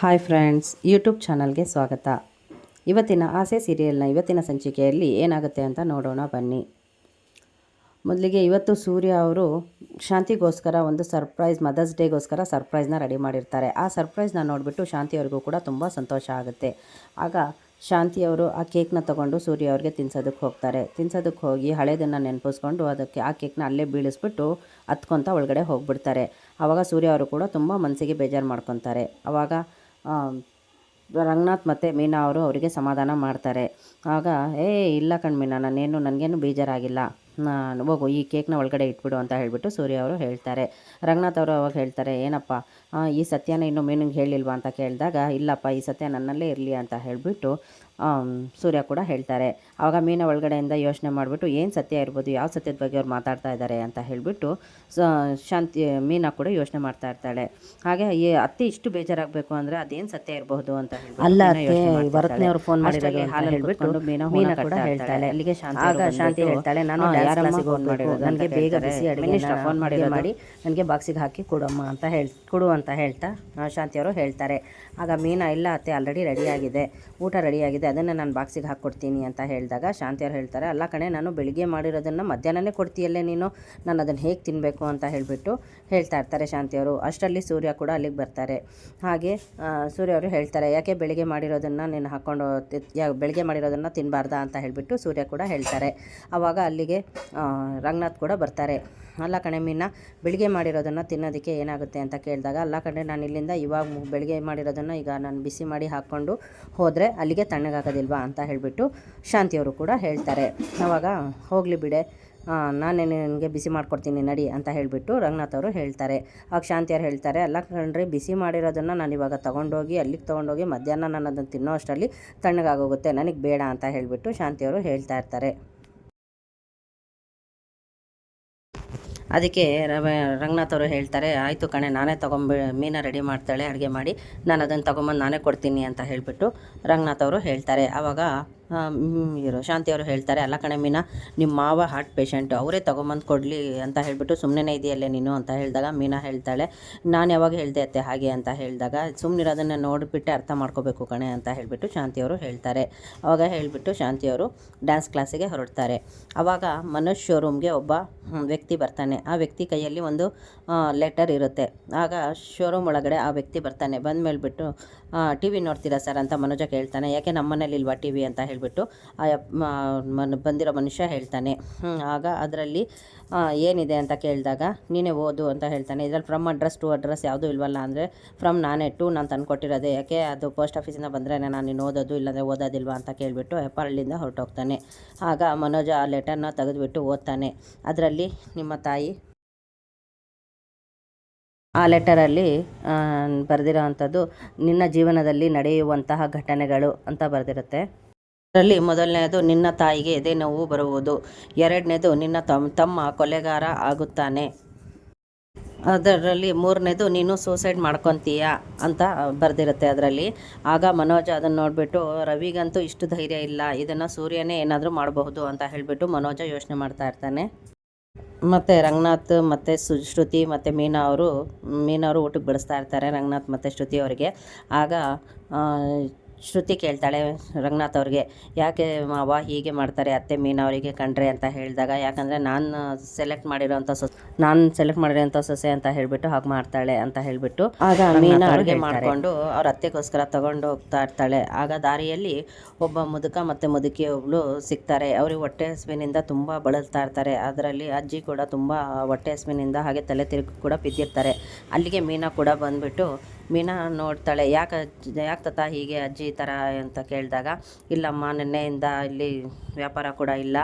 Hi friends YouTube ಚಾನಲ್ಗೆ ಸ್ವಾಗತ. ಇವತ್ತಿನ ಆಸೆ ಸೀರಿಯಲ್ನ ಇವತ್ತಿನ ಸಂಚಿಕೆಯಲ್ಲಿ ಏನಾಗುತ್ತೆ ಅಂತ ನೋಡೋಣ, ಬನ್ನಿ. ಮೊದಲಿಗೆ ಇವತ್ತು ಸೂರ್ಯ ಅವರು ಶಾಂತಿಗೋಸ್ಕರ ಒಂದು ಸರ್ಪ್ರೈಸ್ ಮದರ್ಸ್ ಡೇಗೋಸ್ಕರ ಸರ್ಪ್ರೈಸ್ನ ರೆಡಿ ಮಾಡಿರ್ತಾರೆ. ಆ ಸರ್ಪ್ರೈಸ್ನ ನೋಡಿಬಿಟ್ಟು ಶಾಂತಿಯವ್ರಿಗೂ ಕೂಡ ತುಂಬ ಸಂತೋಷ ಆಗುತ್ತೆ. ಆಗ ಶಾಂತಿಯವರು ಆ ಕೇಕ್ನ ತಗೊಂಡು ಸೂರ್ಯ ಅವ್ರಿಗೆ ತಿನ್ಸೋದಕ್ಕೆ ಹೋಗ್ತಾರೆ. ತಿನ್ಸೋದಕ್ಕೆ ಹೋಗಿ ಹಳೇದನ್ನು ನೆನಪಿಸ್ಕೊಂಡು ಅದಕ್ಕೆ ಆ ಕೇಕ್ನ ಅಲ್ಲೇ ಬೀಳಿಸ್ಬಿಟ್ಟು ಹತ್ಕೊತ ಒಳಗಡೆ ಹೋಗ್ಬಿಡ್ತಾರೆ. ಆವಾಗ ಸೂರ್ಯ ಅವರು ಕೂಡ ತುಂಬ ಮನಸ್ಸಿಗೆ ಬೇಜಾರು ಮಾಡ್ಕೊತಾರೆ. ಆವಾಗ ರಂಗನಾಥ್ ಮತ್ತು ಮೀನಾ ಅವರು ಅವರಿಗೆ ಸಮಾಧಾನ ಮಾಡ್ತಾರೆ. ಆಗ, ಏ, ಇಲ್ಲ ಕಣ್ ಮೀನಾ, ನಾನೇನು, ನನಗೇನು ಬೇಜಾರಾಗಿಲ್ಲ. ನಾನು, ಹೋಗು, ಈ ಕೇಕ್ನ ಒಳಗಡೆ ಇಟ್ಬಿಡು ಅಂತ ಹೇಳಿಬಿಟ್ಟು ಸೂರ್ಯ ಅವರು ಹೇಳ್ತಾರೆ. ರಂಗನಾಥ್ ಅವರು ಅವಾಗ ಹೇಳ್ತಾರೆ, ಏನಪ್ಪ ಈ ಸತ್ಯನ ಇನ್ನೂ ಮೀನಿಗೆ ಹೇಳಿಲ್ವಾ? ಅಂತ ಕೇಳಿದಾಗ, ಇಲ್ಲಪ್ಪ, ಈ ಸತ್ಯ ನನ್ನಲ್ಲೇ ಇರಲಿ ಅಂತ ಹೇಳಿಬಿಟ್ಟು ಸೂರ್ಯ ಕೂಡ ಹೇಳ್ತಾರೆ. ಆವಾಗ ಮೀನ ಒಳಗಡೆಯಿಂದ ಯೋಚನೆ ಮಾಡಿಬಿಟ್ಟು ಏನು ಸತ್ಯ ಇರ್ಬೋದು ಯಾವ ಸತ್ಯದ ಬಗ್ಗೆ ಅವ್ರು ಮಾತಾಡ್ತಾ ಇದ್ದಾರೆ ಅಂತ ಹೇಳಿಬಿಟ್ಟು ಶಾಂತಿ ಮೀನಾ ಕೂಡ ಯೋಚನೆ ಮಾಡ್ತಾ ಇರ್ತಾಳೆ. ಹಾಗೆ ಈ ಅತ್ತೆ ಇಷ್ಟು ಬೇಜಾರಾಗಬೇಕು ಅಂದರೆ ಅದೇನು ಸತ್ಯ ಇರಬಹುದು ಅಂತ ಅಲ್ಲ ಮೀನಾ ಯೋಚ್ನೆ ಅತ್ತೆ, ಮಾಡ್ತಾ ಭರತ್ನೇ ಅವ್ರು ಫೋನ್ ಮಾಡಿದಾಗೆ ಅಂತ ಹೇಳ್ಬಿಟ್ಟು ಮೀನಾ ಮೀನಾ ಕೂಡ ಹೇಳ್ತಾಳೆ. ಅಲ್ಲಿಗೆ ಶಾಂತಿ ಶಾಂತಿ ಹೇಳ್ತಾಳೆ ನಾನು ಫೋನ್ ಮಾಡಿರೋದು? ನನಗೆ ಬೇಗ ಬಿಸಿ ಅಡುಗೆ ಫೋನ್ ಮಾಡಿ ಮಾಡಿ ನನಗೆ ಬಾಕ್ಸಿಗೆ ಹಾಕಿ ಕೊಡಮ್ಮ ಅಂತ ಹೇಳಿ ಕೊಡು ಅಂತ ಹೇಳ್ತಾ ಶಾಂತಿ ಶಾಂತಿಯವರು ಹೇಳ್ತಾರೆ. ಆಗ ಮೀನಾ ಇಲ್ಲ ಅತ್ತೆ ಆಲ್ರೆಡಿ ರೆಡಿಯಾಗಿದೆ ಊಟ ರೆಡಿಯಾಗಿದೆ ಅದನ್ನು ನಾನು ಬಾಕ್ಸಿಗೆ ಹಾಕ್ಕೊಡ್ತೀನಿ ಅಂತ ಹೇಳಿದಾಗ ಶಾಂತಿಯವ್ರು ಹೇಳ್ತಾರೆ, ಅಲ್ಲ ಕಣೆ, ನಾನು ಬೆಳಿಗ್ಗೆ ಮಾಡಿರೋದನ್ನು ಮಧ್ಯಾಹ್ನನೇ ಕೊಡ್ತೀಯಲ್ಲೇ ನೀನು? ನಾನು ಅದನ್ನು ಹೇಗೆ ತಿನ್ನಬೇಕು ಅಂತ ಹೇಳಿಬಿಟ್ಟು ಹೇಳ್ತಾ ಇರ್ತಾರೆ ಶಾಂತಿಯವರು ಅಷ್ಟರಲ್ಲಿ ಸೂರ್ಯ ಕೂಡ ಅಲ್ಲಿಗೆ ಬರ್ತಾರೆ. ಹಾಗೆ ಸೂರ್ಯ ಅವರು ಹೇಳ್ತಾರೆ, ಯಾಕೆ ಬೆಳಿಗ್ಗೆ ಮಾಡಿರೋದನ್ನು ನೀನು ಹಾಕ್ಕೊಂಡು ಬೆಳಿಗ್ಗೆ ಮಾಡಿರೋದನ್ನು ತಿನ್ನಬಾರ್ದಾ ಅಂತ ಹೇಳಿಬಿಟ್ಟು ಸೂರ್ಯ ಕೂಡ ಹೇಳ್ತಾರೆ. ಆವಾಗ ಅಲ್ಲಿಗೆ ರಂಗನಾಥ್ ಕೂಡ ಬರ್ತಾರೆ. ಅಲ್ಲ ಕಣೆ ಮೀನ, ಬೆಳಿಗ್ಗೆ ಮಾಡಿರೋದನ್ನು ತಿನ್ನೋದಕ್ಕೆ ಏನಾಗುತ್ತೆ? ಅಂತ ಕೇಳಿದಾಗ, ಅಲ್ಲ ಕಣೆ, ನಾನು ಇಲ್ಲಿಂದ ಇವಾಗ ಬೆಳಿಗ್ಗೆ ಮಾಡಿರೋದನ್ನು ಈಗ ನಾನು ಬಿಸಿ ಮಾಡಿ ಹಾಕ್ಕೊಂಡು ಹೋದರೆ ಅಲ್ಲಿಗೆ ತಣ್ಣಗಾಗೋದಿಲ್ವಾ ಅಂತ ಹೇಳಿಬಿಟ್ಟು ಶಾಂತಿಯವರು ಕೂಡ ಹೇಳ್ತಾರೆ. ಆವಾಗ ಹೋಗಲಿ ಬಿಡೆ ನಾನೇ ನಿನಗೆ ಬಿಸಿ ಮಾಡ್ಕೊಡ್ತೀನಿ ನಡಿ ಅಂತ ಹೇಳಿಬಿಟ್ಟು ರಂಗನಾಥ್ ಅವರು ಹೇಳ್ತಾರೆ. ಆಗ ಶಾಂತಿಯವ್ರು ಹೇಳ್ತಾರೆ, ಅಲ್ಲ ಕಣ್ರಿ, ಬಿಸಿ ಮಾಡಿರೋದನ್ನು ನಾನು ಇವಾಗ ತೊಗೊಂಡೋಗಿ, ಅಲ್ಲಿಗೆ ತೊಗೊಂಡೋಗಿ ಮಧ್ಯಾಹ್ನ ನಾನು ಅದನ್ನು ತಿನ್ನೋ ಅಷ್ಟರಲ್ಲಿ ತಣ್ಣಗಾಗೋಗುತ್ತೆ, ನನಗೆ ಬೇಡ ಅಂತ ಹೇಳಿಬಿಟ್ಟು ಶಾಂತಿಯವರು ಹೇಳ್ತಾ ಇರ್ತಾರೆ. ಅದಕ್ಕೆ ರಂಗನಾಥ್ ಅವರು ಹೇಳ್ತಾರೆ, ಆಯಿತು ಕಣೆ, ನಾನೇ ತೊಗೊಂಬ, ಮೀನ ರೆಡಿ ಮಾಡ್ತಾಳೆ, ಅಡುಗೆ ಮಾಡಿ, ನಾನು ಅದನ್ನು ತೊಗೊಂಬಂದು ನಾನೇ ಕೊಡ್ತೀನಿ ಅಂತ ಹೇಳಿಬಿಟ್ಟು ರಂಗನಾಥ್ ಅವರು ಹೇಳ್ತಾರೆ. ಆವಾಗ ಇವರು ಶಾಂತಿ ಅವರು ಹೇಳ್ತಾರೆ, ಅಲ್ಲ ಕಣೆ ಮೀನಾ ನಿಮ್ಮ ಮಾವ ಹಾರ್ಟ್ ಪೇಷಂಟು ಅವರೇ ತೊಗೊಂಬಂದು ಕೊಡಲಿ ಅಂತ ಹೇಳಿಬಿಟ್ಟು ಸುಮ್ಮನೆ ಇದೆಯಲ್ಲೇ ನೀನು ಅಂತ ಹೇಳಿದಾಗ ಮೀನಾ ಹೇಳ್ತಾಳೆ, ನಾನು ಯಾವಾಗ ಹೇಳಿದೆ ಅತ್ತೆ ಹಾಗೆ ಅಂತ ಹೇಳಿದಾಗ ಸುಮ್ಮನಿರೋದನ್ನು ನೋಡಿಬಿಟ್ಟು ಅರ್ಥ ಮಾಡ್ಕೋಬೇಕು ಕಣೆ ಅಂತ ಹೇಳಿಬಿಟ್ಟು ಶಾಂತಿಯವರು ಹೇಳ್ತಾರೆ. ಅವಾಗ ಹೇಳಿಬಿಟ್ಟು ಶಾಂತಿಯವರು ಡ್ಯಾನ್ಸ್ ಕ್ಲಾಸಿಗೆ ಹೊರಡ್ತಾರೆ. ಆವಾಗ ಮನೋಜ್ ಶೋರೂಮ್ಗೆ ಒಬ್ಬ ವ್ಯಕ್ತಿ ಬರ್ತಾನೆ. ಆ ವ್ಯಕ್ತಿ ಕೈಯಲ್ಲಿ ಒಂದು ಲೆಟರ್ ಇರುತ್ತೆ. ಆಗ ಶೋರೂಮ್ ಒಳಗಡೆ ಆ ವ್ಯಕ್ತಿ ಬರ್ತಾನೆ. ಬಂದ ಮೇಲ್ಬಿಟ್ಟು ಟಿ ವಿ ನೋಡ್ತೀರಾ ಸರ್? ಅಂತ ಮನೋಜ ಕೇಳ್ತಾನೆ. ಯಾಕೆ ನಮ್ಮ ಮನೇಲಿ ಇಲ್ವಾ ಟಿ ವಿ ಅಂತ ಹೇಳಿಬಿಟ್ಟು ಆ ಮನ್ ಬಂದಿರೋ ಮನುಷ್ಯ ಹೇಳ್ತಾನೆ. ಆಗ ಅದರಲ್ಲಿ ಏನಿದೆ ಅಂತ ಕೇಳಿದಾಗ, ನೀನೇ ಓದು ಅಂತ ಹೇಳ್ತಾನೆ. ಇದರಲ್ಲಿ ಫ್ರಮ್ ಅಡ್ರೆಸ್ ಟು ಅಡ್ರೆಸ್ ಯಾವುದೂ ಇಲ್ವಲ್ಲ ಅಂದರೆ ಫ್ರಮ್ ನಾನೇ ಟು ನಾನು ತಂದುಕೊಟ್ಟಿರೋದೆ. ಯಾಕೆ? ಅದು ಪೋಸ್ಟ್ ಆಫೀಸಿಂದ ಬಂದರೆ ನಾನು ನೀನು ಓದೋದು, ಇಲ್ಲಾಂದರೆ ಓದೋದಿಲ್ವಾ ಅಂತ ಕೇಳಿಬಿಟ್ಟು ಹೆಪ್ಪಾಳಿಂದ ಹೊರಟೋಗ್ತಾನೆ. ಆಗ ಮನೋಜ ಆ ಲೆಟರ್ನ ತೆಗೆದುಬಿಟ್ಟು ಓದ್ತಾನೆ. ಅದರಲ್ಲಿ ನಿಮ್ಮ ತಾಯಿ ಆ ಲೆಟರಲ್ಲಿ ಬರೆದಿರೋ ಅಂಥದ್ದು ನಿನ್ನ ಜೀವನದಲ್ಲಿ ನಡೆಯುವಂತಹ ಘಟನೆಗಳು ಅಂತ ಬರೆದಿರುತ್ತೆ. ಅದರಲ್ಲಿ ಮೊದಲನೆಯದು ನಿನ್ನ ತಾಯಿಗೆ ಎದೆ ನೋವು ಬರುವುದು. ಎರಡನೇದು ನಿನ್ನ ತಮ್ಮ ತಮ್ಮ ಕೊಲೆಗಾರ ಆಗುತ್ತಾನೆ. ಅದರಲ್ಲಿ ಮೂರನೇದು ನೀನು ಸೂಸೈಡ್ ಮಾಡ್ಕೊತೀಯ ಅಂತ ಬರೆದಿರುತ್ತೆ ಅದರಲ್ಲಿ. ಆಗ ಮನೋಜ್ ಅದನ್ನು ನೋಡಿಬಿಟ್ಟು, ರವಿಗಂತೂ ಇಷ್ಟು ಧೈರ್ಯ ಇಲ್ಲ, ಇದನ್ನು ಸೂರ್ಯನೇ ಏನಾದರೂ ಮಾಡಬಹುದು ಅಂತ ಹೇಳಿಬಿಟ್ಟು ಮನೋಜ ಯೋಚನೆ ಮಾಡ್ತಾ ಇರ್ತಾನೆ. ಮತ್ತು ರಂಗನಾಥ್ ಮತ್ತು ಸು, ಶ್ರುತಿ ಮತ್ತು ಮೀನಾ ಅವರು ಮೀನಾ ಅವರು ಊಟಕ್ಕೆ ಬಡಿಸ್ತಾ ಇರ್ತಾರೆ ರಂಗನಾಥ್ ಮತ್ತು ಶ್ರುತಿ ಅವರಿಗೆ. ಆಗ ಶ್ರುತಿ ಕೇಳ್ತಾಳೆ ರಂಗನಾಥ್ ಅವ್ರಿಗೆ ಯಾಕೆ ಮಾವ ಹೀಗೆ ಮಾಡ್ತಾರೆ ಅತ್ತೆ ಮೀನಾ ಅವರಿಗೆ ಕಂಡ್ರೆ ಅಂತ ಹೇಳಿದಾಗ ಯಾಕಂದರೆ ನಾನು ಸೆಲೆಕ್ಟ್ ಮಾಡಿರೋಂಥ ಸೊಸೆ ನಾನು ಸೆಲೆಕ್ಟ್ ಮಾಡಿರೋಂಥ ಸೊಸೆ ಅಂತ ಹೇಳಿಬಿಟ್ಟು ಹಾಗೆ ಮಾಡ್ತಾಳೆ ಅಂತ ಹೇಳಿಬಿಟ್ಟು ಆಗ ಮೀನಾ ಅಡುಗೆ ಮಾಡಿಕೊಂಡು ಅವ್ರ ಅತ್ತೆಗೋಸ್ಕರ ತಗೊಂಡು ಹೋಗ್ತಾ ಇರ್ತಾಳೆ. ಆಗ ದಾರಿಯಲ್ಲಿ ಒಬ್ಬ ಮುದುಕ ಮತ್ತು ಮುದುಕಿ ಒಬ್ಬಳು ಸಿಗ್ತಾರೆ. ಅವ್ರಿಗೆ ಹೊಟ್ಟೆ ಹಸುವಿನಿಂದ ತುಂಬ ಬಳಲ್ತಾ ಇರ್ತಾರೆ. ಅದರಲ್ಲಿ ಅಜ್ಜಿ ಕೂಡ ತುಂಬ ಹೊಟ್ಟೆ ಹಸುವಿನಿಂದ ಹಾಗೆ ತಲೆ ತಿರುಗಿ ಕೂಡ ಬಿದ್ದಿರ್ತಾರೆ. ಅಲ್ಲಿಗೆ ಮೀನಾ ಕೂಡ ಬಂದ್ಬಿಟ್ಟು ಮೀನಾ ನೋಡ್ತಾಳೆ. ಯಾಕೆ ಯಾಕೆ ತಾತ ಹೀಗೆ ಅಜ್ಜಿ ಈ ಥರ ಅಂತ ಕೇಳಿದಾಗ, ಇಲ್ಲಮ್ಮ, ನಿನ್ನೆಯಿಂದ ಇಲ್ಲಿ ವ್ಯಾಪಾರ ಕೂಡ ಇಲ್ಲ.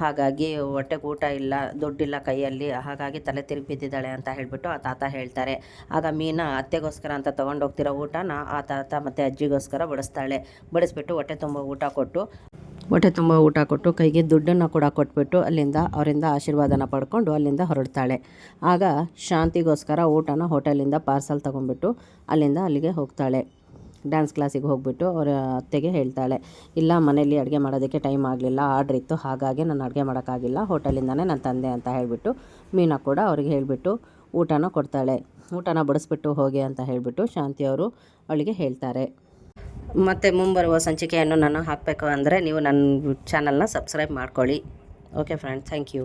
ಹಾಗಾಗಿ ಹೊಟ್ಟೆಗೆ ಊಟ ಇಲ್ಲ, ದುಡ್ಡಿಲ್ಲ ಕೈಯಲ್ಲಿ. ಹಾಗಾಗಿ ತಲೆ ತಿರುಗಿ ಬಿದ್ದಿದ್ದಾಳೆ ಅಂತ ಹೇಳಿಬಿಟ್ಟು ಆ ತಾತ ಹೇಳ್ತಾರೆ. ಆಗ ಮೀನಾ ಅತ್ತೆಗೋಸ್ಕರ ಅಂತ ತೊಗೊಂಡೋಗ್ತಿರೋ ಊಟನ ಆ ತಾತ ಮತ್ತು ಅಜ್ಜಿಗೋಸ್ಕರ ಬಡಿಸ್ತಾಳೆ. ಬಡಿಸ್ಬಿಟ್ಟು ಹೊಟ್ಟೆ ತುಂಬ ಊಟ ಕೊಟ್ಟು ಹೊಟ್ಟೆ ತುಂಬ ಊಟ ಕೊಟ್ಟು ಕೈಗೆ ದುಡ್ಡನ್ನು ಕೂಡ ಕೊಟ್ಬಿಟ್ಟು ಅಲ್ಲಿಂದ ಅವರಿಂದ ಆಶೀರ್ವಾದನ ಪಡ್ಕೊಂಡು ಅಲ್ಲಿಂದ ಹೊರಡ್ತಾಳೆ. ಆಗ ಶಾಂತಿಗೋಸ್ಕರ ಊಟನ ಹೋಟೆಲಿಂದ ಪಾರ್ಸಲ್ ತೊಗೊಂಡ್ಬಿಟ್ಟು ಅಲ್ಲಿಂದ ಅಲ್ಲಿಗೆ ಹೋಗ್ತಾಳೆ. ಡ್ಯಾನ್ಸ್ ಕ್ಲಾಸಿಗೆ ಹೋಗ್ಬಿಟ್ಟು ಅವರ ಅತ್ತೆಗೆ ಹೇಳ್ತಾಳೆ, ಇಲ್ಲ ಮನೆಯಲ್ಲಿ ಅಡುಗೆ ಮಾಡೋದಕ್ಕೆ ಟೈಮ್ ಆಗಲಿಲ್ಲ, ಆರ್ಡ್ರ್ ಇತ್ತು, ಹಾಗಾಗಿ ನಾನು ಅಡುಗೆ ಮಾಡೋಕ್ಕಾಗಿಲ್ಲ, ಹೋಟೆಲಿಂದನೇ ನಾನು ತಂದೆ ಅಂತ ಹೇಳಿಬಿಟ್ಟು ಮೀನಾ ಕೂಡ ಅವ್ರಿಗೆ ಹೇಳಿಬಿಟ್ಟು ಊಟನ ಕೊಡ್ತಾಳೆ. ಊಟನ ಬಡಿಸ್ಬಿಟ್ಟು ಹೋಗಿ ಅಂತ ಹೇಳಿಬಿಟ್ಟು ಶಾಂತಿಯವರು ಅವಳಿಗೆ ಹೇಳ್ತಾರೆ. ಮತ್ತು ಮುಂಬರುವ ಸಂಚಿಕೆಯನ್ನು ನಾನು ಹಾಕಬೇಕು ಅಂದರೆ ನೀವು ನನ್ನ ಚಾನಲ್ನ ಸಬ್ಸ್ಕ್ರೈಬ್ ಮಾಡ್ಕೊಳ್ಳಿ. Okay friend thank you